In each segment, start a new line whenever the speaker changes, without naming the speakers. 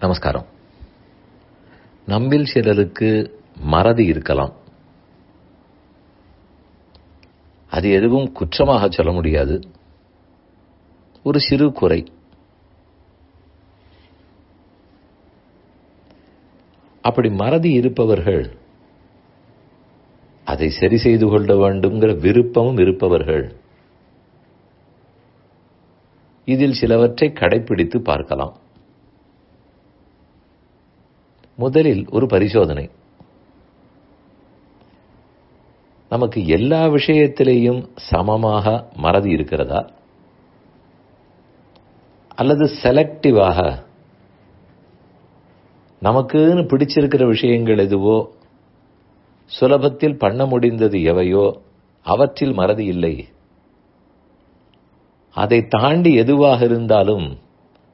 நமஸ்காரம். நம்மில் சிலருக்கு மறதி இருக்கலாம். அது எதுவும் குற்றமாக சொல்ல முடியாது. ஒரு சிறு குறை. அப்படி மறதி இருப்பவர்கள் அதை சரி செய்து கொள்ள வேண்டும்ங்கிற விருப்பமும் இருப்பவர்கள் இதில் சிலவற்றை கடைபிடித்து பார்க்கலாம். முதலில் ஒரு பரிசோதனை. நமக்கு எல்லா விஷயத்திலேயும் சமமாக மறதி இருக்கிறதா? அல்லது செலக்டிவாக நமக்குன்னு பிடிச்சிருக்கிற விஷயங்கள் எதுவோ சுலபத்தில் பண்ண முடிந்தது எவையோ அவற்றில் மறதி இல்லை. அதை தாண்டி எதுவாக இருந்தாலும்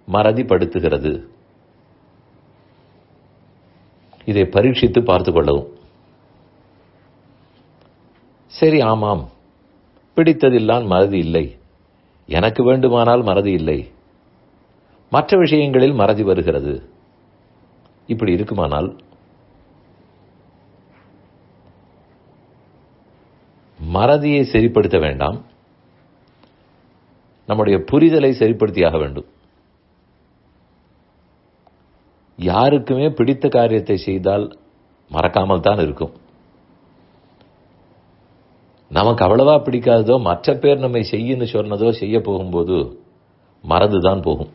மறதி படுத்துகிறது இதை பரீட்சித்து பார்த்து கொள்ளவும். சரி ஆமாம். பிடித்ததில்லான் மறதி இல்லை. எனக்கு வேண்டுமானால் மறதி இல்லை. மற்ற விஷயங்களில் மறதி வருகிறது. இப்படி இருக்குமானால்? மறதியை சரிப்படுத்த வேண்டாம். நம்முடைய புரிதலை சரிப்படுத்தியாக வேண்டும். யாருக்குமே பிடித்த காரியத்தை செய்தால் மறக்காமல் தான் இருக்கும். நமக்கு அவ்வளவா பிடிக்காததோ மற்ற பேர் நம்மை செய்யன்னு சொன்னதோ செய்ய போகும்போது மறந்துதான் போகும்.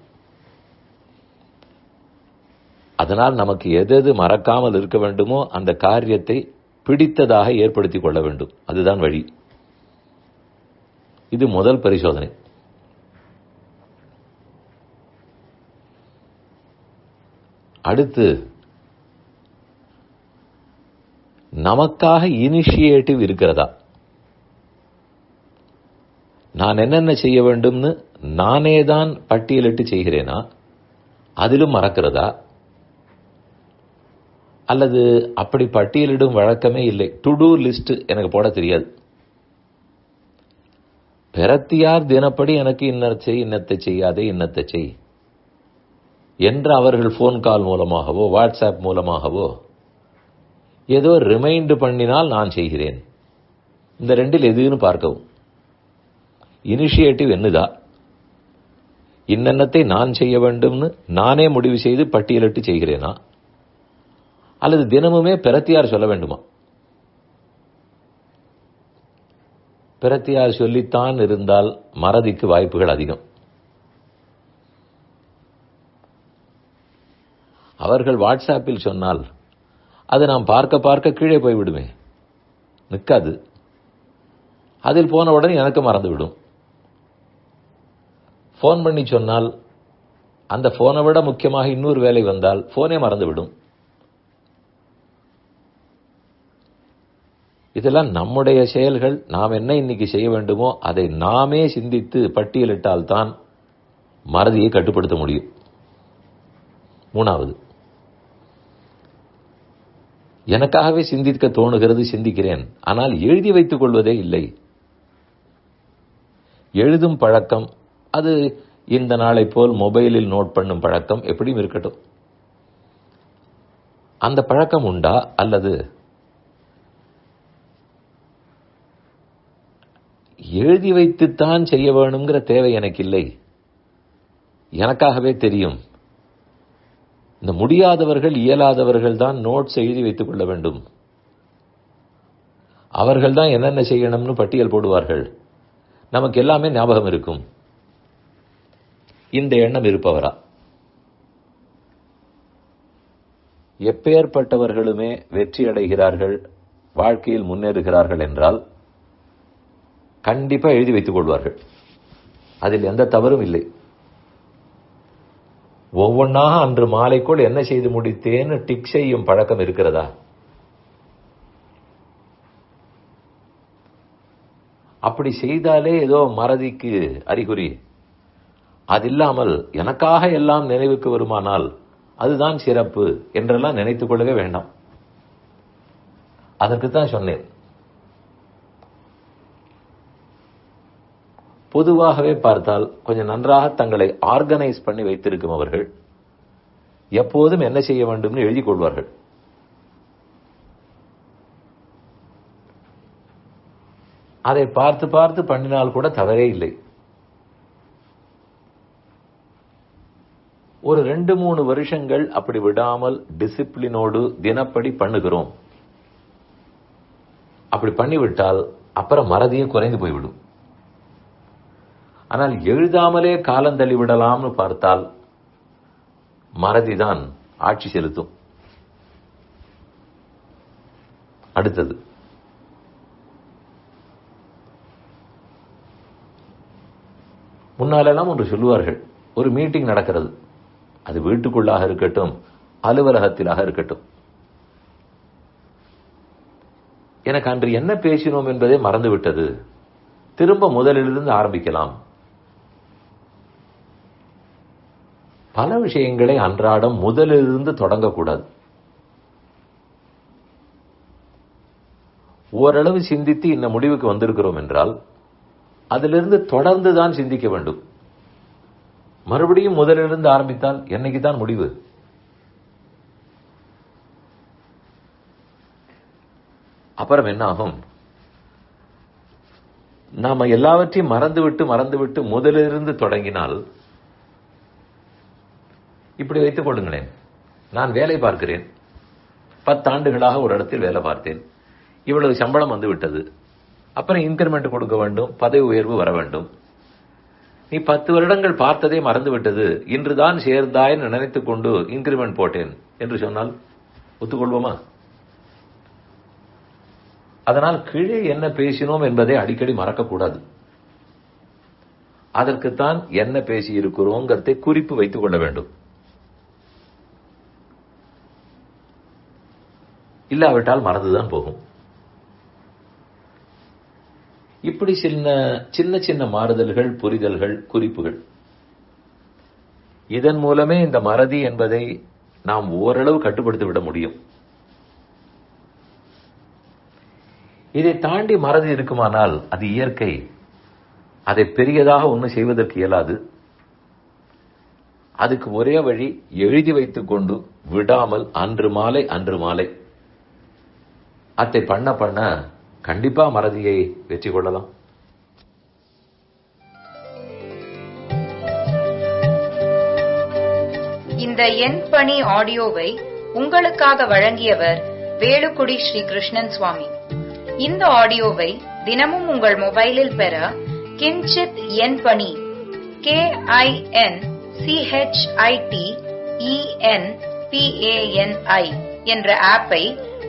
அதனால் நமக்கு எது எது மறக்காமல் இருக்க வேண்டுமோ அந்த காரியத்தை பிடித்ததாக ஏற்படுத்திக் கொள்ள வேண்டும். அதுதான் வழி. இது முதல் பரிசோதனை. அடுத்து நமக்காக இனிஷியேட்டிவ் இருக்கிறதா? நான் என்னென்ன செய்ய வேண்டும்னு நானே தான் பட்டியலிட்டு செய்கிறேனா? அதிலும் மறக்கிறதா? அல்லது அப்படி பட்டியலிடும் வழக்கமே இல்லை. டு டூ லிஸ்ட் எனக்கு போட தெரியாது. பிரத்தியார் தினப்படி எனக்கு இன்னத்தை செய் இன்னத்தை செய்யாதே இன்னத்தை செய். என்று அவர்கள் ஃபோன் கால் மூலமாகவோ வாட்ஸ்அப் மூலமாகவோ ஏதோ ரிமைண்டு பண்ணினால் நான் செய்கிறேன். இந்த ரெண்டில் எதுன்னு பார்க்கவும். இனிஷியேட்டிவ் என்னதா? இன்னென்னத்தை நான் செய்ய வேண்டும்னு நானே முடிவு செய்து பட்டியலிட்டு செய்கிறேனா? அல்லது தினமுமே பிரத்தியார் சொல்ல வேண்டுமா? பிரத்தியார் சொல்லித்தான் இருந்தால் மறதிக்கு வாய்ப்புகள் அதிகம். அவர்கள் வாட்ஸ்அப்பில் சொன்னால் அது நாம் பார்க்க பார்க்க கீழே போய்விடுமே நிற்காது அதில் போன உடனே எனக்கு மறந்துவிடும். ஃபோன் பண்ணி சொன்னால் அந்த ஃபோனை விட முக்கியமாக இன்னொரு வேலை வந்தால் ஃபோனே மறந்துவிடும். இதெல்லாம் நம்முடைய செயல்கள். நாம் என்ன இன்னைக்கு செய்ய வேண்டுமோ அதை நாமே சிந்தித்து பட்டியலிட்டால் தான் மறதியை கட்டுப்படுத்த முடியும். மூணாவது எனக்காகவே சிந்திக்க தோணுகிறது சிந்திக்கிறேன். ஆனால் எழுதி வைத்துக் கொள்வதே இல்லை. எழுதும் பழக்கம் அது இந்த நாளை போல் மொபைலில் நோட் பண்ணும் பழக்கம் எப்படியும் இருக்கட்டும். அந்த பழக்கம் உண்டா? அல்லது எழுதி வைத்துத்தான் செய்ய வேணுங்கிற தேவை எனக்கு இல்லை எனக்காகவே தெரியும். இந்த முடியாதவர்கள் இயலாதவர்கள் தான் நோட்ஸ் எழுதி வைத்துக் கொள்ள வேண்டும். அவர்கள் தான் என்னென்ன செய்யணும்னு பட்டியல் போடுவார்கள். நமக்கு எல்லாமே ஞாபகம் இருக்கும். இந்த எண்ணம் இருப்பவரா? எப்பேற்பட்டவர்களுமே வெற்றி அடைகிறார்கள் வாழ்க்கையில் முன்னேறுகிறார்கள் என்றால் கண்டிப்பாக எழுதி வைத்துக் கொள்வார்கள். அதில் எந்த தவறும் இல்லை. ஒவ்வொன்றாக அன்று மாலைக்குள் என்ன செய்து முடித்தேன்னு டிக் செய்யும் பழக்கம் இருக்கிறதா? அப்படி செய்தாலே ஏதோ மறதிக்கு அறிகுறி. அது இல்லாமல் எனக்காக எல்லாம் நினைவுக்கு வருமானால் அதுதான் சிறப்பு என்றெல்லாம் நினைத்துக் கொள்ளவே வேண்டாம். அதற்கு தான் சொன்னேன். பொதுவாகவே பார்த்தால் கொஞ்சம் நன்றாக தங்களை ஆர்கனைஸ் பண்ணி வைத்திருக்கும் அவர்கள் எப்போதும் என்ன செய்ய வேண்டும்னு எழுதி கொள்வார்கள். அதை பார்த்து பார்த்து பண்ணினால் கூட தவறே இல்லை. ஒரு ரெண்டு மூணு வருஷங்கள் அப்படி விடாமல் டிசிப்ளினோடு தினப்படி பண்ணுகிறோம். அப்படி பண்ணிவிட்டால் அப்புறம் மறதியும் குறைந்து போய்விடும். ஆனால் எழுதாமலே காலந்தள்ளி விடலாம்னு பார்த்தால் மறதிதான் ஆட்சி செலுத்தும். அடுத்தது. முன்னாலெல்லாம் ஒன்று சொல்லுவார்கள் ஒரு மீட்டிங் நடக்கிறது. அது வீட்டுக்குள்ளாக இருக்கட்டும் அலுவலகத்திலாக இருக்கட்டும். எனக்கு அன்று என்ன பேசினோம் என்பதை மறந்துவிட்டது. திரும்ப முதலிலிருந்து ஆரம்பிக்கலாம். பல விஷயங்களை அன்றாடம் முதலிலிருந்து தொடங்கக்கூடாது. ஓரளவு சிந்தித்து இந்த முடிவுக்கு வந்திருக்கிறோம் என்றால் அதிலிருந்து தொடர்ந்து தான் சிந்திக்க வேண்டும். மறுபடியும் முதலிலிருந்து ஆரம்பித்தால் என்னைக்கு தான் முடிவு? அப்புறம் என்ன ஆகும்? நாம எல்லாவற்றையும் மறந்துவிட்டு மறந்துவிட்டு முதலிலிருந்து தொடங்கினால் இப்படி வைத்துக் கொள்ளுங்களேன். நான் வேலை பார்க்கிறேன். பத்தாண்டுகளாக ஒரு இடத்தில் வேலை பார்த்தேன். இவ்வளவு சம்பளம் வந்து விட்டது அப்புறம் இன்கிரிமெண்ட் கொடுக்க வேண்டும் பதவி உயர்வு வர வேண்டும். நீ பத்து வருடங்கள் பார்த்ததே மறந்துவிட்டது. இன்றுதான் சேர்ந்தாய் நினைத்துக் கொண்டு இன்கிரிமெண்ட் போட்டேன் என்று சொன்னால் ஒத்துக்கொள்வோமா? அதனால் கீழே என்ன பேசினோம் என்பதை அடிக்கடி மறக்கக்கூடாது. அதற்குத்தான் என்ன பேசி இருக்கிறோங்கிறதை குறிப்பு வைத்துக் கொள்ள வேண்டும். இல்லாவிட்டால் மறந்துதான் போகும். இப்படி சின்ன சின்ன சின்ன மாறுதல்கள் புரிதல்கள் குறிப்புகள். இதன் மூலமே இந்த மறதி என்பதை நாம் ஓரளவு கட்டுப்படுத்தி விட முடியும். இதை தாண்டி மறதி இருக்குமானால் அது இயற்கை. அதை பெரியதாக ஒன்றும் செய்வதற்கு இயலாது. அதுக்கு ஒரே வழி எழுதி வைத்துக்கொண்டு விடாமல் அன்று மாலை அன்று மாலை அதை பண்ண பண்ண கண்டிப்பா மறதியை வெற்றி கொள்ளலாம்.
இந்த என் பணி ஆடியோவை உங்களுக்காக வழங்கியவர் வேலுக்குடி ஸ்ரீ கிருஷ்ணன் சுவாமி. இந்த ஆடியோவை தினமும் உங்கள் மொபைலில் பெற கிஞ்சித் என் பணி கே ஐ என் சிஹெச்ஐடி இஎன் பிஏஎன்ஐ என்ற ஆப்பை